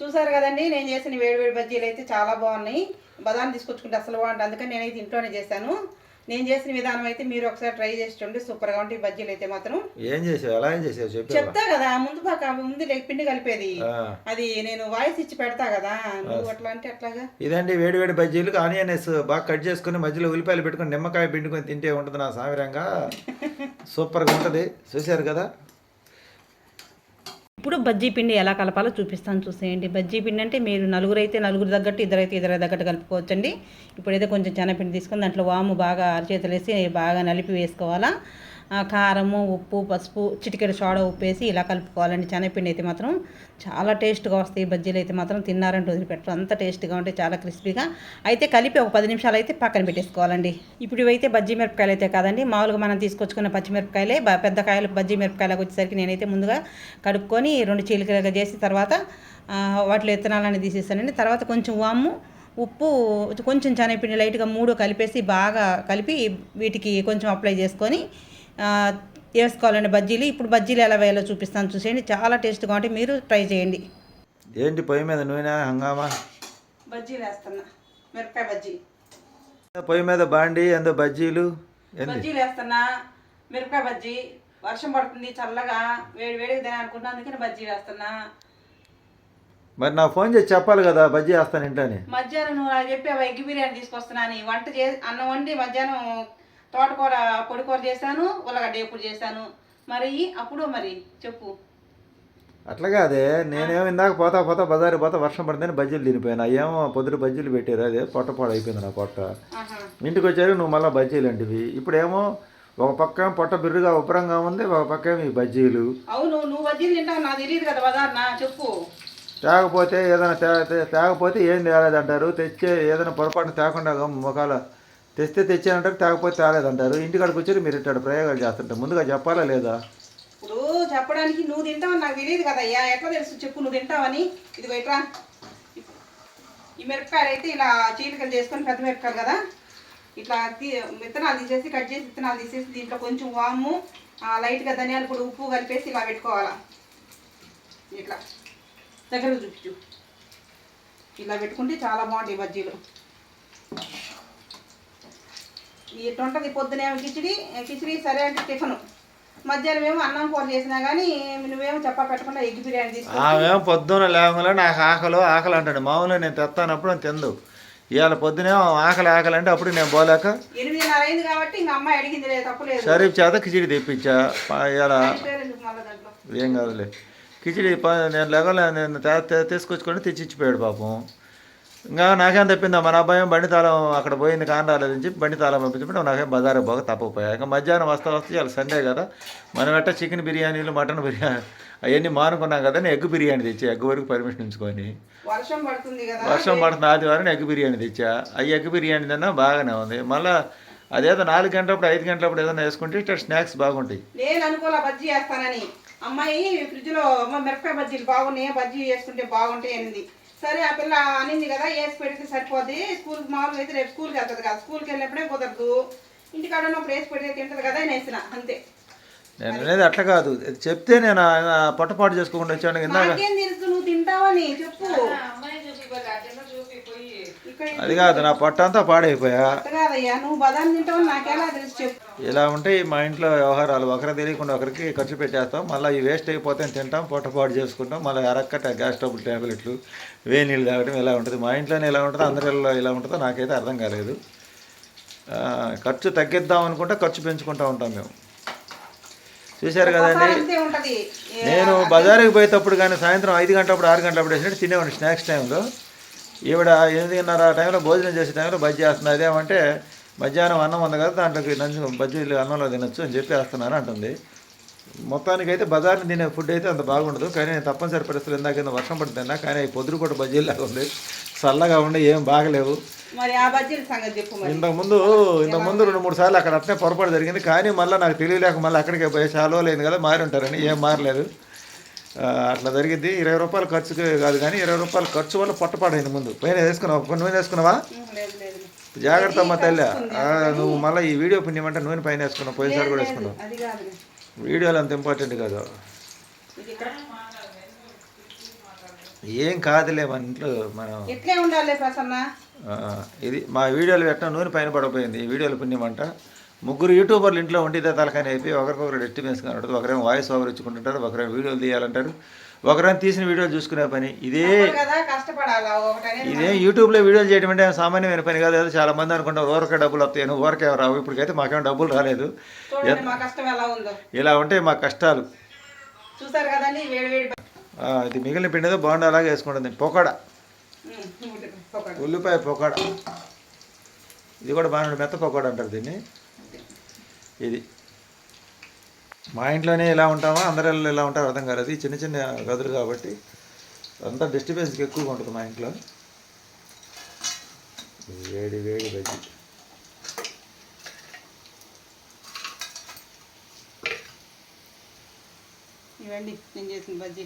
చూసారు కదండి నేను చేసిన వేడి వేడి బజ్జీలు అయితే చాలా బాగున్నాయి. బదాం తీసుకొచ్చుకుంటే అసలు బాగుంటుంది. అందుకని నేనైతే ఇంట్లోనే చేశాను. నేను చేసిన విధానం అయితే మీరు ఒకసారి ట్రై చేసి చూడండి సూపర్గా ఉంటాయి ఈ బజ్జీలు అయితే మాత్రం. ఏం చేసావు? ఎలా ఏం చేసావు? చెప్తా కదా ముందు పాక ముందు పిండి కలిపేది. అది నేను వాయిస్ ఇచ్చి పెడతా కదా నువ్వు అట్లా అంటే అట్లాగా? ఇదండి వేడి వేడి బజ్జీలు ఆనియన్స్ బాగా కట్ చేసుకుని మధ్యలో ఉల్లిపాయలు పెట్టుకొని నిమ్మకాయ పిండుకొని తింటే ఉంటుంది నా సామిరంగా. సూపర్గా ఉంటుంది. చూశారు కదా? ఇప్పుడు బజ్జీ పిండి ఎలా కలపాలో చూపిస్తాను. చూసేయండి. బజ్జీ పిండి అంటే మీరు నలుగురు అయితే నలుగురు తగ్గట్టు ఇద్దరైతే ఇద్దరు తగ్గట్టు కలుపుకోవచ్చండి. ఇప్పుడైతే కొంచెం చెనపిండి తీసుకొని దాంట్లో వాము బాగా అరచేతులు వేసి బాగా నలిపి వేసుకోవాలా. కారము ఉప్పు పసుపు చిటికెడు సోడా ఉప్పేసి ఇలా కలుపుకోవాలండి. శనగపిండి అయితే మాత్రం చాలా టేస్ట్గా వస్తాయి. బజ్జీలు అయితే మాత్రం తిన్నారంటే వదిలిపెట్టరు. అంత టేస్ట్గా ఉంటాయి చాలా క్రిస్పీగా. అయితే కలిపి ఒక పది నిమిషాలు అయితే పక్కన పెట్టేసుకోవాలండి. ఇప్పుడు ఇవైతే బజ్జీ మిరపకాయలు అయితే కాదండి. మామూలుగా మనం తీసుకొచ్చుకున్న పచ్చిమిరపకాయలే పెద్ద కాయలు బజ్జీ మిరపకాయలకు వచ్చేసరికి నేనైతే ముందుగా కడుక్కొని రెండు చీలికలుగా చేసి తర్వాత వాటిలో విత్తనాలని తీసేస్తానండి. తర్వాత కొంచెం వాము ఉప్పు కొంచెం శనగపిండి లైట్గా మూడు కలిపేసి బాగా కలిపి వీటికి కొంచెం అప్లై చేసుకొని వేసుకోవాలండి బజ్జీలు. ఇప్పుడు బజ్జీలు ఎలా వేయాలో చూపిస్తాను. చూసేయండి. చాలా టేస్ట్గా ఉంటాయి. మీరు ట్రై చేయండి. ఏంటి పొయ్యి మీద నూనె హంగామా? బజ్జీలు వేస్తున్నా. మిరపకాయ బజ్జీ. పొయ్యి మీద బాండి ఎందో బజ్జీలు? బజ్జీలు వేస్తున్నా. మిరపకాయ బజ్జీ. వర్షం పడుతుంది. చల్లగా వేడి వేడిగా తినాలి అనుకుంటున్నా. అందుకని బజ్జీ వేస్తున్నా. మరి నా ఫోన్ చేసి చెప్పాలి కదా బజ్జీ వేస్తాను ఇంట్లోని. మధ్యాహ్నం నువ్వు నాకు చెప్పావు ఎగ్ బిర్యానీ తీసుకొస్తున్నాను. వంట చే అన్నం వండి మధ్యాహ్నం తోటకూర పొడికూర చేశాను ఉల్లగడ్డ ఎప్పుడు చేశాను. మరి అప్పుడు మరి చెప్పు. అట్లా కాదే నేనేమో ఇందాక పోతా పోతా బజారు పోతా వర్షం పడుతుందని బజ్జీలు తినిపోయాను. అయ్యేమో పొద్దున బజ్జీలు పెట్టారు అదే పొట్ట పాడు అయిపోయింది నా పొట్ట. ఇంటికి వచ్చారు నువ్వు మళ్ళీ బజ్జీలు అంటివి. ఇప్పుడేమో ఒక పక్క పొట్ట బిర్రుగా ఉబ్బరంగా ఉంది ఒక పక్క ఏమో ఈ బజ్జీలు. అవును నువ్వు బజ్జీలు తింటావు నాకు తెలియదు కదా చెప్పు. తేకపోతే ఏదైనా తే తేకపోతే ఏం తేలేదంటారు? తెచ్చే ఏదైనా పొరపాటున తేకుండా ముఖాల తెస్తే తెచ్చానంటారు తేకపోతే తేలేదంటారు ఇంటికాడికి వచ్చారు మీరు ఇట్టాడు ప్రయోగాలు చేస్తుంటారు ముందుగా చెప్పాలా లేదా? ఇప్పుడు చెప్పడానికి నువ్వు తింటావని నాకు తెలియదు కదా అయ్యా ఎట్లా తెలుసు? చెప్పు నువ్వు తింటావని. ఇదిగో ఎట్లా ఈ మిరపకాయలు అయితే ఇలా చీలికలు చేసుకొని పెద్ద మిరపకాయలు కదా. ఇట్లా తీ విత్తనాలు తీసేసి కట్ చేసి విత్తనాలు తీసేసి దీంట్లో కొంచెం వాము లైట్గా ధనియాలు కూడా ఉప్పు కలిపేసి ఇలా పెట్టుకోవాలా. ఇట్లా. దగ్గర చూపించు. ఇలా పెట్టుకుంటే చాలా బాగుంటాయి బజ్జీలు. ఇటు ఉంటుంది పొద్దునేమో కిచిడి. కిచిడి సరే అంటే టిఫను. మధ్యాహ్నం ఏమో అన్నం కూర చేసినా కానీ నువ్వేమో చెప్పా పెట్టకుండా ఎగ్ బిర్యానీ తీసుకో పొద్దున లేవగానే నాకు ఆకలి ఆకలి అంటాడు. మామూలుగా నేను తెస్తానప్పుడు నేను తిందు. ఇవాళ పొద్దునేమో ఆకలి ఆకలి అంటే అప్పుడు నేను పోలేక ఎనిమిదిన్నర అయింది కాబట్టి ఇంకా అమ్మాయి అడిగింది లేదు తప్పులేదు షరీఫ్ చేత కిచిడి తెప్పించా. ఇవాళ ఏం కాదులే. కిచిడి నేను లేగలే నేను తీసుకొచ్చుకొని తెచ్చిచ్చిపోయాడు పాపం. ఇంకా నాకేం తప్పిందా? మన అబ్బాయి బండి తాళం అక్కడ పోయింది కాని రాలేదని చెప్పి బండి తాళం పంపించబట్టి నాకేం బజారు పోక తప్పపోయా ఇంకా మధ్యాహ్నం వస్తా వస్తే ఇవాళ సండే కదా. మనం ఎట్ట చికెన్ బిర్యానీలు మటన్ బిర్యానీ అవన్నీ మానుకున్నాం కదా. నేను ఎగ్ బిర్యానీ తెచ్చా. ఎగ్ వరకు పర్మిషన్ ఉంచుకొని. వర్షం పడుతుంది కదా. వర్షం పడుతుంది ఆదివారం ఎగ్ బిర్యానీ తెచ్చా. ఆ ఎగ్ బిర్యానీ తిన్నా బాగానే ఉంది. మళ్ళీ అదేదో నాలుగు గంటలప్పుడు ఐదు గంటలప్పుడు ఏదైనా వేసుకుంటే ఇట్లా స్నాక్స్ బాగుంటాయి. నేను అనుకోలే బజ్జీ చేస్తానని. అమ్మాయి ఫ్రిడ్జ్లో అమ్మ మిరపకాయ బజ్జీలు బాగున్నాయి? బజ్జీ చేసుకుంటే బాగుంటాయి? అనింది. సరే ఆ పిల్ల అనింది కదా వేసి పెడితే సరిపోద్ది. స్కూల్ మామూలుగా అయితే రేపు స్కూల్కి వెళ్తుంది కదా. స్కూల్కి వెళ్ళినప్పుడే కుదరదు. ఇంటికాడ ఉన్నప్పుడు వేసి పెడితే తింటది కదా అని వేసిన అంతే. నేను అనేది అట్లా కాదు. చెప్తే నేను పొట్టపాటు చేసుకోకుండా వచ్చాను. ఇందాక నువ్వు తింటావని చెప్పు. అది కాదు నా పొట్ట అంతా పాడైపోయా. కాదయ్యా నువ్వు బదాం తింటావని నాకెలా తెలుసు చెప్పు. ఇలా ఉంటాయి మా ఇంట్లో వ్యవహారాలు ఒకరికి తెలియకుండా ఒకరికి ఖర్చు పెట్టేస్తాం. మళ్ళీ ఈ వేస్ట్ అయిపోతే తింటాం పొట్టపాటు చేసుకుంటాం. మళ్ళీ అరక్కట గ్యాస్ ట్రబుల్ ట్యాబ్లెట్లు వేడి నీళ్ళు తాగడం ఇలా ఉంటుంది? మా ఇంట్లోనే ఇలా ఉంటుందో అందరి ఇళ్ళలో ఇలా ఉంటుందో నాకైతే అర్థం కాలేదు. ఖర్చు తగ్గిద్దాం అనుకుంటే ఖర్చు పెంచుకుంటూ ఉంటాం మేము. చూశారు కదండి? నేను బజారుకి పోయేటప్పుడు కానీ సాయంత్రం ఐదు గంటలప్పుడు ఆరు గంటలప్పుడు వేసినట్టు తినేవాడిని స్నాక్స్ టైంలో. ఈవిడ ఎనిమిదిన్నర ఆ టైంలో భోజనం చేసే టైంలో బజ్జీ వేస్తుంది అదేమంటే మధ్యాహ్నం అన్నం ఉంది కదా దాంట్లోకి నంచు బజ్జీలు అన్నంలో తినొచ్చు అని చెప్పి వేస్తున్నాను అంటుంది. మొత్తానికి అయితే బజార్ని తినే ఫుడ్ అయితే అంత బాగుండదు కానీ నేను తప్పనిసరి పరిస్థితులు ఇందాక కింద వర్షం పడుతున్నా కానీ ఈ పొద్దురుకోట బజ్జీలు లాగా ఉంది. చల్లగా ఉండి ఏం బాగలేవు. ఇంతకుముందు ఇంతకుముందు రెండు మూడు సార్లు అక్కడ అట్నే పొరపాటు జరిగింది కానీ మళ్ళీ నాకు తెలియలేక మళ్ళీ అక్కడికే పోయి చాలా లేదు కదా మారి ఉంటారని ఏం మారలేదు. అట్లా జరిగింది. ఇరవై రూపాయలు ఖర్చుకి కాదు కానీ ఇరవై రూపాయలు ఖర్చు వల్ల పొట్టపాడైంది ముందు. పైన వేసుకున్నావా? కొన్ని నూనె వేసుకున్నావా? జాగ్రత్త అమ్మ తల్లి. నువ్వు మళ్ళీ ఈ వీడియో పుణ్యమంటే నూనె పైన వేసుకున్నావు పోయినసారి కూడా వేసుకున్నావు. వీడియోలు అంత ఇంపార్టెంట్ కాదు. ఏం కాదులే మన ఇంట్లో మనం ఇది మా వీడియోలు పెట్టడం నూనె పైన పడిపోయింది. ఈ వీడియోలు పుణ్యమంట. ముగ్గురు యూట్యూబర్లు ఇంట్లో ఇదే తలకాని అయిపోయి ఒకరికొకరు డెస్టిమేస్ ఉంటుంది ఒకరేమో వాయిస్ ఓవర్ ఇచ్చుకుంటుంటారు ఒకరేమో వీడియోలు తీయాలంటారు. ఒకరేమో తీసిన వీడియోలు చూసుకునే పని. ఇదే కదా ఇదే యూట్యూబ్లో వీడియోలు చేయడం అంటే సామాన్యమైన పని కాదు. ఏదో చాలా మంది అనుకుంటారు ఊరకే డబ్బులు వస్తాయి నువ్వు ఊరకే రావు. ఇప్పటికైతే మాకేమో డబ్బులు రాలేదు. ఇలా ఉంటే మా కష్టాలు. ఇది మిగిలిన పిండి ఏదో బాగుండా అలాగే వేసుకుంటుంది. పొకడ. ఉల్లిపాయ పొకడ. ఇది కూడా బాగుంటుంది మెత్త పొకడ అంటారు దీన్ని. ఇది. మా ఇంట్లోనే ఇలా ఉంటామా అందరి ఇలా ఉంటారు అర్థం కాలేదు. ఈ చిన్న చిన్న గదులు కాబట్టి అంతా డిస్టర్బెన్స్కి ఎక్కువగా ఉంటుంది మా ఇంట్లో. వేడి వేడి బజ్జి ఇవ్వండి నేను చేసిన బజ్జీ